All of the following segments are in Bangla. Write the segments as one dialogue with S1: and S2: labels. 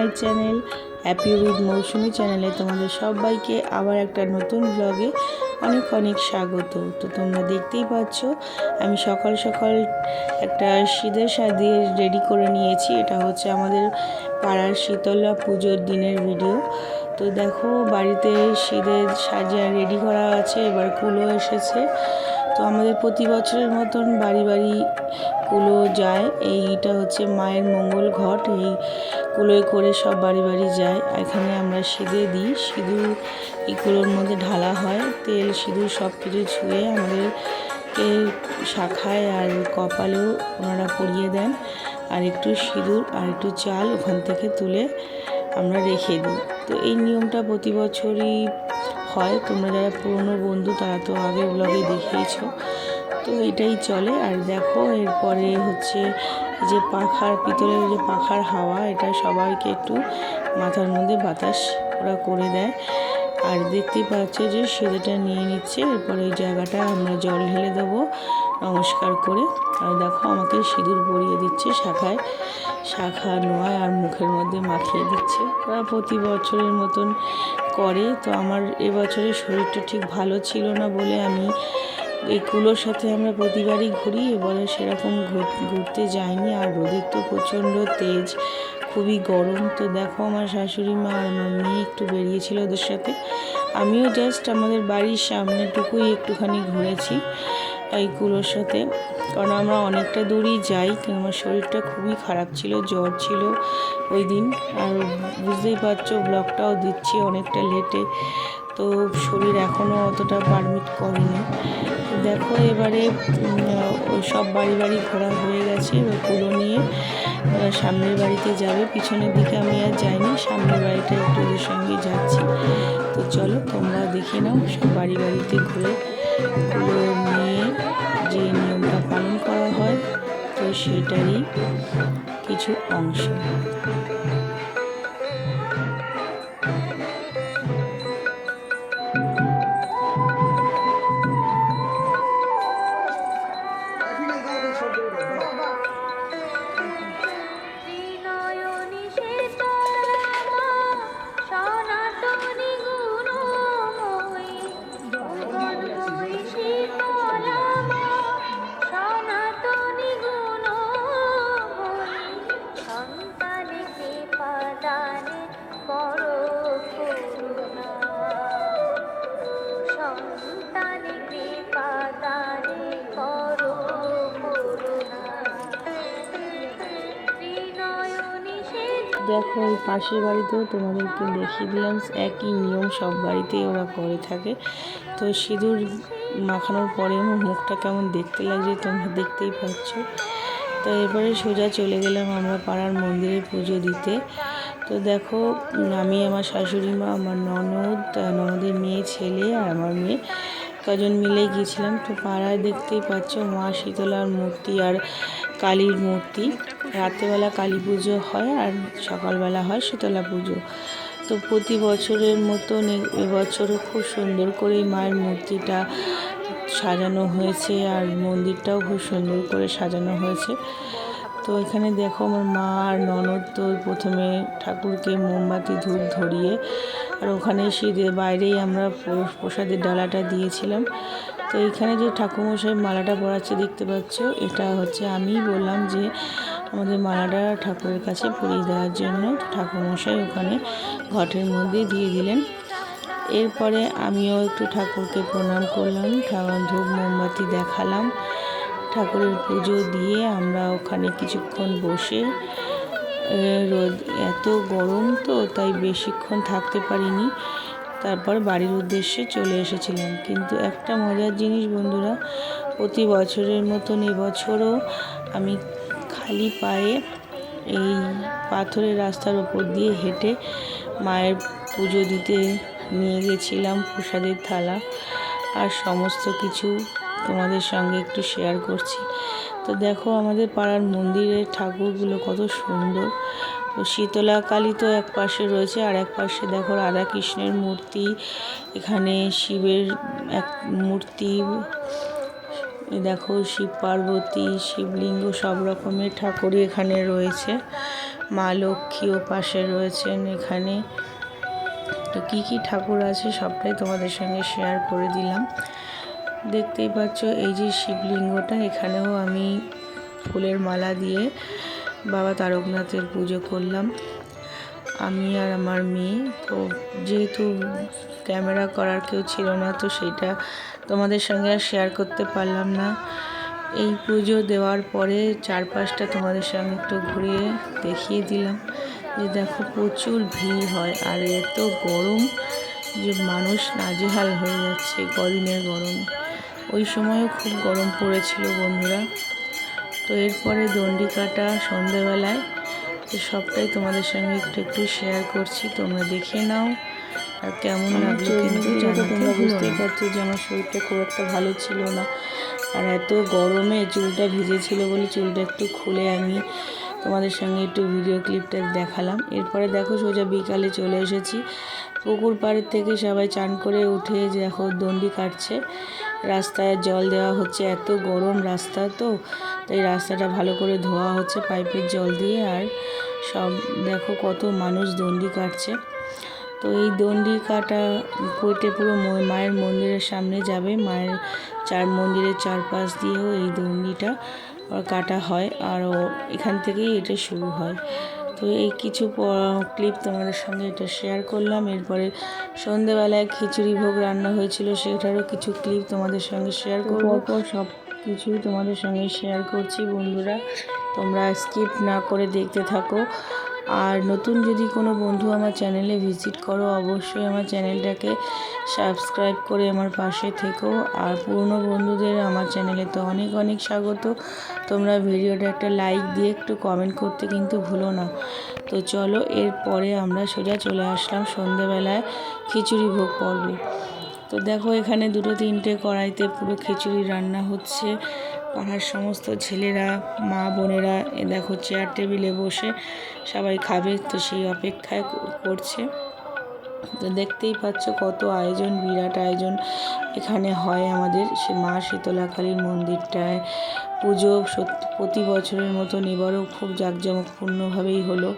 S1: My channel happy with Mousumi চ্যানেলে তোমাদের সবাইকে আবার একটা নতুন ব্লগে অনেক অনেক স্বাগত। তো তোমরা দেখতেই পাচ্ছ, আমি সকাল সকাল একটা শীতের সাদিয়ে রেডি করে নিয়েছি। এটা হচ্ছে আমাদের পাড়ার শীতলা পুজোর দিনের ভিডিও তো দেখো, বাড়িতে শীতের সাজিয়ে রেডি করা আছে, এবার কুলো এসেছে। তো আমাদের প্রতি বছরের মতন বাড়ি বাড়ি কুলো যায়। এইটা হচ্ছে মায়ের মঙ্গল ঘট। এই কুলোয় করে সব বাড়ি বাড়ি যায়। এখানে আমরা সিঁদে দিই। সিঁদুর এই কুলোর মধ্যে ঢালা হয়। তেল, সিঁদুর সব কিছু ছুঁয়ে আমাদের শাখায় আর কপালেও ওনারা পরিয়ে দেন। আর একটু সিঁদুর আর একটু চাল ওখান থেকে তুলে আমরা রেখে দিই। তো এই নিয়মটা প্রতি বছরই হয়। তোমরা যারা পুরনো বন্ধু, তারা তো আগের ব্লগে দেখিয়েছো তো এটাই চলে। আর দেখো, এরপরে হচ্ছে যে পাখার, পিতলের যে পাখার হাওয়া, এটা সবাইকে একটু মাথার মধ্যে বাতাস ওরা করে দেয়। আর দেখতে পাচ্ছ যে সেদেটা নিয়ে নিচ্ছে। এরপরে ওই জায়গাটা আমরা জল ঢেলে দেবো নমস্কার করে। আর দেখো, আমাকে সিঁদুর পরিয়ে দিচ্ছে শাখায়। শাখা নোয়া আর মুখের মধ্যে মাখিয়ে দিচ্ছে। ওরা প্রতি বছরের মতন করে। তো আমার এবছরের শরীরটা ঠিক ভালো ছিল না বলে আমি এই কুলোর সাথে আমরা প্রতিবারই ঘুরি, এবারে সেরকম ঘুরতে যাইনি। আর রোদের তো প্রচণ্ড তেজ, খুবই গরম। তো দেখো আমার শাশুড়ি মা আর আমার মেয়ে একটু বেরিয়েছিল ওদের সাথে। আমিও জাস্ট আমাদের বাড়ির সামনেটুকুই একটুখানি ঘুরেছি এই কুলোর সাথে। কারণ আমরা অনেকটা দূরই যাই, কিন্তু আমার শরীরটা খুবই খারাপ ছিল, জ্বর ছিল ওই দিন। আর বুঝতেই পারছ ব্লগটাও দিচ্ছি অনেকটা লেটে তো শরীর এখনও অতটা পারমিট করেনি। দেখো এবারে সব বাড়ি বাড়ি ঘোরা হয়ে গেছে এবার কুলো নিয়ে। সামনের বাড়িতে যাবে। পিছনের দিকে আমি আর যাইনি, সামনের বাড়িটা একটু ওদের সঙ্গে যাচ্ছি। তো চলো তোমরা দেখে নাও সব বাড়ি বাড়িতে ঘুরে। কুলো নিয়ে যে নিয়মটা পালন করা হয়, তো সেটারই কিছু অংশ। দেখো ওই পাশের বাড়িতেও তোমাদেরকে দেখিয়ে দিলাম, একই নিয়ম সব বাড়িতেই ওরা করে থাকে। তো সিঁদুর মাখানোর পরে আমার মুখটা কেমন দেখতে লাগছে তোমরা দেখতেই পাচ্ছ। তো এরপরে সোজা চলে গেলাম আমরা পাড়ার মন্দিরে পুজো দিতে। তো দেখো আমি, আমার শাশুড়ি মা, আমার ননদ ননদের মেয়ে, ছেলে আর আমার মেয়ে। কজন মিলে গিয়েছিলাম তো পাড়ায় দেখতেই পাচ্ছ মা শীতলার মূর্তি আর কালীর মূর্তি। রাত্রেবেলা কালী পুজো হয় আর সকালবেলা হয় শীতলা পুজো। তো প্রতি বছরের মতন এবছরও খুব সুন্দর করে মায়ের মূর্তিটা সাজানো হয়েছে আর মন্দিরটাও খুব সুন্দর করে সাজানো হয়েছে। তো এখানে দেখো আমার মা আর ননদ তো প্রথমে ঠাকুরকে মোমবাতি ধূপ ধরিয়ে, আর ওখানে সিঁড়ে বাইরেই আমরা প্রসাদের ডালাটা দিয়েছিলাম। তো এখানে যে ঠাকুরমশাই মালাটা পরাচ্ছে দেখতে পাচ্ছ, এটা হচ্ছে আমিই বললাম যে আমাদের মালাটা ঠাকুরের কাছে পরিয়ে দেওয়ার জন্য ঠাকুরমশাই ওখানে ঘটের মধ্যে দিয়ে দিলেন। এরপরে আমিও একটু ঠাকুরকে প্রণাম করলাম ধূপ মোমবাতি দেখালাম। ঠাকুরের পুজো দিয়ে আমরা ওখানে কিছুক্ষণ বসে রোদ এত গরম তো, তাই বেশিক্ষণ থাকতে পারিনি। তারপর বাড়ির উদ্দেশ্যে চলে এসেছিলাম। কিন্তু একটা মজার জিনিস বন্ধুরা, প্রতি বছরের মতন এবছরও আমি খালি পায়ে এই পাথরের রাস্তার ওপর দিয়ে হেঁটে মায়ের পুজো দিতে নিয়ে গেছিলাম প্রসাদের থালা আর সমস্ত কিছু তোমাদের সঙ্গে একটু শেয়ার করছি। তো দেখো আমাদের পাড়ার মন্দিরের ঠাকুরগুলো কত সুন্দর। তো শীতলা কালী তো এক পাশে রয়েছে আর এক পাশে দেখো রাধা কৃষ্ণের মূর্তি, এখানে শিবের এক মূর্তি দেখো শিব পার্বতী, শিবলিঙ্গ সব রকমের ঠাকুরই এখানে রয়েছে। মা লক্ষ্মীও পাশে রয়েছেন এখানে। তো কী কী ঠাকুর আছে সবটাই তোমাদের সঙ্গে শেয়ার করে দিলাম। দেখতেই পাচ্ছ, এই যে শিবলিঙ্গটা, এখানেও আমি ফুলের মালা দিয়ে বাবা তারকনাথের পুজো করলাম। আমি আর আমার মেয়ে, তো যেহেতু ক্যামেরা করার কেউ ছিল না, তো সেটা তোমাদের সঙ্গে আর শেয়ার করতে পারলাম না। এই পুজো দেওয়ার পরে চারপাশটা তোমাদের সঙ্গে একটু ঘুরিয়ে দেখিয়ে দিলাম যে দেখো প্রচুর ভিড় হয় আর এত গরম যে মানুষ নাজেহাল হয়ে যাচ্ছে কদিনের গরমে। ওই সময়ও খুব গরম পড়েছিল বন্ধুরা। তো এরপরে দণ্ডি কাটা সন্ধেবেলায় তো সবটাই তোমাদের সঙ্গে একটু একটু শেয়ার করছি। তোমরা দেখে নাও আর কেমন লাগল কিন্তু তোমরা বুঝতেই পারছ যে আমার শরীরটা খুব একটা ভালো ছিল না। আর এত গরমে চুলটা ভিজেছিল বলে চুলটা একটু খুলে আমি তোমাদের সঙ্গে একটু ভিডিও ক্লিপটা দেখালাম। এরপরে দেখো সোজা বিকালে চলে এসেছি। পুকুর পাড়ের থেকে সবাই চান করে উঠে দেখো দণ্ডি কাটছে। রাস্তায় জল দেওয়া হচ্ছে, এত গরম রাস্তা তো। তাই রাস্তাটা ভালো করে ধোয়া হচ্ছে পাইপের জল দিয়ে আর সব দেখো কত মানুষ দণ্ডি কাটছে। তো এই দণ্ডি কাটা কেটে পুরো মায়ের মন্দিরের সামনে যাবে। মায়ের চার মন্দিরের চারপাশ দিয়েও এই দণ্ডিটা কাটা হয়। আর এখান থেকেই এটা শুরু হয়। তো এই কিছু ক্লিপ তোমাদের সঙ্গে এটা শেয়ার করলাম। এরপরে সন্ধেবেলায় খিচুড়ি ভোগ রান্না হয়েছিল, সেটারও কিছু ক্লিপ তোমাদের সঙ্গে শেয়ার করব। সব কিছু তোমাদের সঙ্গে শেয়ার করছি বন্ধুরা। তোমরা স্কিপ না করে দেখতে থাকো। আর নতুন যদি কোনো বন্ধু আমার চ্যানেলে ভিজিট করো, অবশ্যই আমার চ্যানেলটাকে সাবস্ক্রাইব করে আমার পাশে থেকো। আর পুরনো বন্ধুদের আমার চ্যানেলে তো অনেক অনেক স্বাগত। তোমরা ভিডিওটা একটা লাইক দিয়ে একটু কমেন্ট করতে কিন্তু ভুলো না। তো চলো, এরপরে আমরা সোজা চলে আসলাম সন্ধেবেলায় খিচুড়ি ভোগ পর্বে। তো দেখো, এখানে দুটো, তিনটে কড়াইতে পুরো খিচুড়ি রান্না হচ্ছে। পাড়ার সমস্ত ছেলেরা, মা বোনেরা, এ দেখো চেয়ার টেবিলে বসে সবাই খাবে, তো সেই অপেক্ষায় করছে। তো দেখতেই পাচ্ছ কত আয়োজন, বিরাট আয়োজন এখানে হয় আমাদের। সে মা শীতলাকালীর মন্দিরটায় পুজো প্রতি বছরের মতন এবারও খুব জাঁকজমকপূর্ণভাবেই হলো।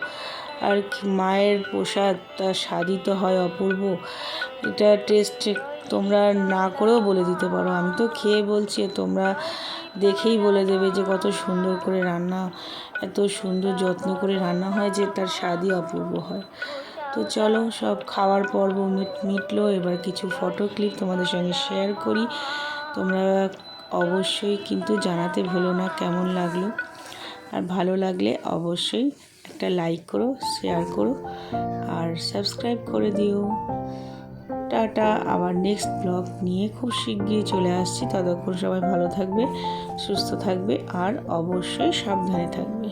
S1: আর মায়ের প্রসাদ তার স্বাদই তো হয় অপূর্ব। এটা টেস্ট তোমরা না করেও বলে দিতে পারো। আমি তো খেয়ে বলছি, তোমরা দেখেই বলে দেবে যে কত সুন্দর করে রান্না, এত সুন্দর যত্ন করে রান্না হয় যে তার স্বাদই অপূর্ব হয়। তো চলো, সব খাওয়ার পর্ব মিট, মিটলো। এবার কিছু ফটো ক্লিপ তোমাদের সঙ্গে শেয়ার করি। তোমরা অবশ্যই কিন্তু জানাতে ভুলো না কেমন লাগল। আর ভালো লাগলে অবশ্যই একটা লাইক করো শেয়ার করো আর সাবস্ক্রাইব করে দিও। টাটা, আবার নেক্সট ব্লগ নিয়ে খুব শিগগিরই চলে আসছি। ততক্ষণ সবাই ভালো থাকবে, সুস্থ থাকবে আর অবশ্যই সাবধানে থাকবে।